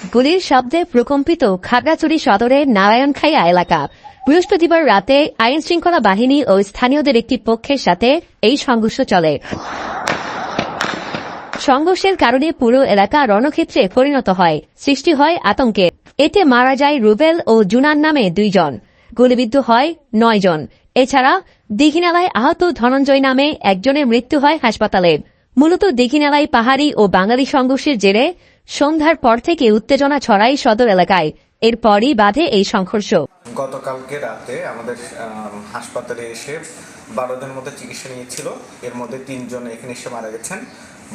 গুলির শব্দে প্রকম্পিত খাগড়াছড়ি সদরের নারায়ণখাইয়া এলাকা। বৃহস্পতিবার রাতে আইন শৃঙ্খলা বাহিনী ও স্থানীয়দের একটি পক্ষের সাথে এই সংঘর্ষ চলে। সংঘর্ষের কারণে পুরো এলাকা রণক্ষেত্রে পরিণত হয়, সৃষ্টি হয় আতঙ্কে। এতে মারা যায় রুবেল ও জুনান নামে দুইজন, গুলিবিদ্ধ হয় নয় জন এছাড়া দীঘিনালায় আহত ধনঞ্জয় নামে একজনের মৃত্যু হয় হাসপাতালে। মূলত দীঘিনালায় পাহাড়ি ও বাঙালি সংঘর্ষের জেরে সন্ধ্যার পর থেকে উত্তেজনা ছড়ায় সদর এলাকায়। এরপরই বাধে এই সংঘর্ষ। গতকালকে রাতে আমাদের হাসপাতালে এসে বারো জনের মতো চিকিৎসা নিয়েছিল। এর মধ্যে তিনজন এখানে এসে মারা গেছেন।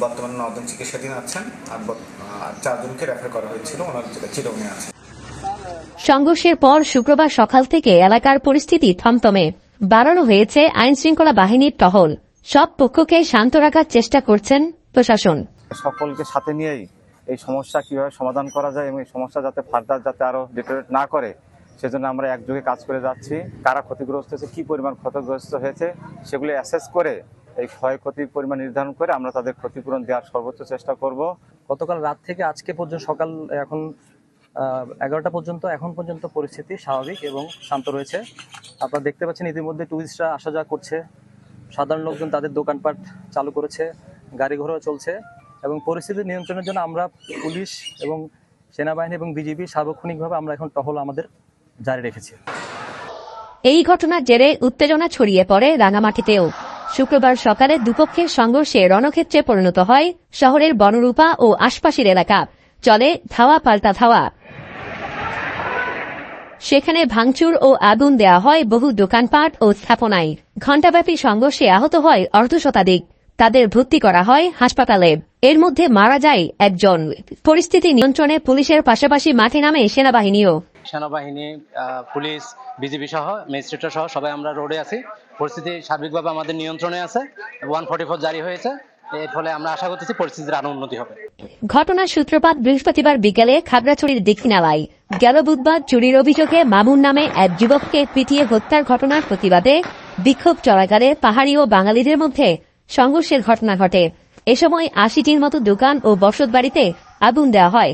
বর্তমানে নজন চিকিৎসাধীন আছেন আর চারজনকে রেফার করা হয়েছিল। ওনার চিরমে আছে সংঘর্ষের পর শুক্রবার সকাল থেকে এলাকার পরিস্থিতি থমথমে। বাড়ানো হয়েছে আইন শৃঙ্খলা বাহিনীর টহল। সব পক্ষকে শান্ত রাখার চেষ্টা করছেন প্রশাসন। সকলকে সাথে নিয়েই এই সমস্যা কীভাবে সমাধান করা যায় এবং এই সমস্যা যাতে ফার্দার যাতে আরও ডিটোরেট না করে, সেজন্য আমরা একযোগে কাজ করে যাচ্ছি। কারা ক্ষতিগ্রস্ত হয়েছে, কী পরিমাণ ক্ষতিগ্রস্ত হয়েছে, সেগুলি অ্যাসেস করে এই ক্ষয়ক্ষতির পরিমাণ নির্ধারণ করে আমরা তাদের ক্ষতিপূরণ দেওয়ার সর্বোচ্চ চেষ্টা করব। গতকাল রাত থেকে আজকে পর্যন্ত সকাল, এখন এগারোটা পর্যন্ত, এখন পর্যন্ত পরিস্থিতি স্বাভাবিক এবং শান্ত রয়েছে। আপনারা দেখতে পাচ্ছেন ইতিমধ্যে টুরিস্টরা আসা যাওয়া করছে। সাধারণ লোকজন তাদের দোকানপাট চালু করেছে গাড়ি ঘোড়া চলছে। এবং পরিস্থিতি নিয়ন্ত্রণের জন্য আমরা পুলিশ এবং সেনাবাহিনী এবং বিজিবি সার্বক্ষণিকভাবে আমরা এখন টহল আমাদের জারি রেখেছি। এই ঘটনার জেরে উত্তেজনা ছড়িয়ে পড়ে রাঙামাটিতেও। শুক্রবার সকালে দুপক্ষের সংঘর্ষে রণক্ষেত্রে পরিণত হয় শহরের বনরূপা ও আশপাশের এলাকা। চলে ধাওয়া পাল্টা ধাওয়া। সেখানে ভাঙচুর ও আগুন দেয়া হয় বহু দোকানপাট ও স্থাপনায়। ঘণ্টাব্যাপী সংঘর্ষে আহত হয় অর্ধশতাধিক তাদের ভর্তি করা হয় হাসপাতালে। এর মধ্যে মারা যায় একজন। পরিস্থিতি নিয়ন্ত্রণে পুলিশের পাশাপাশি মাঠে নামে সেনাবাহিনীও। সেনাবাহিনী পুলিশ বিজিবি সহ ম্যাজিস্ট্রেট সহ সবাই আমরা রোডে আছি। পরিস্থিতি সার্বিকভাবে আমাদের নিয়ন্ত্রণে আছে। ওয়ান ফোর্টি ফোর জারি হয়েছে। এর ফলে আমরা আশা করতেছি পরিস্থিতির আরও উন্নতি হবে। ঘটনার সূত্রপাত বৃহস্পতিবার বিকেলে খাগড়াছড়ির দক্ষিণালায়। গেল বুধবার চুরির অভিযোগে মামুন নামে এক যুবককে পিটিয়ে হত্যার ঘটনার প্রতিবাদে বিক্ষোভ চলাকালে পাহাড়ি ও বাঙালিদের মধ্যে সংঘর্ষের ঘটনা ঘটে। এ সময় আশিটির মতো দোকান ও বসত বাড়িতে আগুন দেওয়া হয়।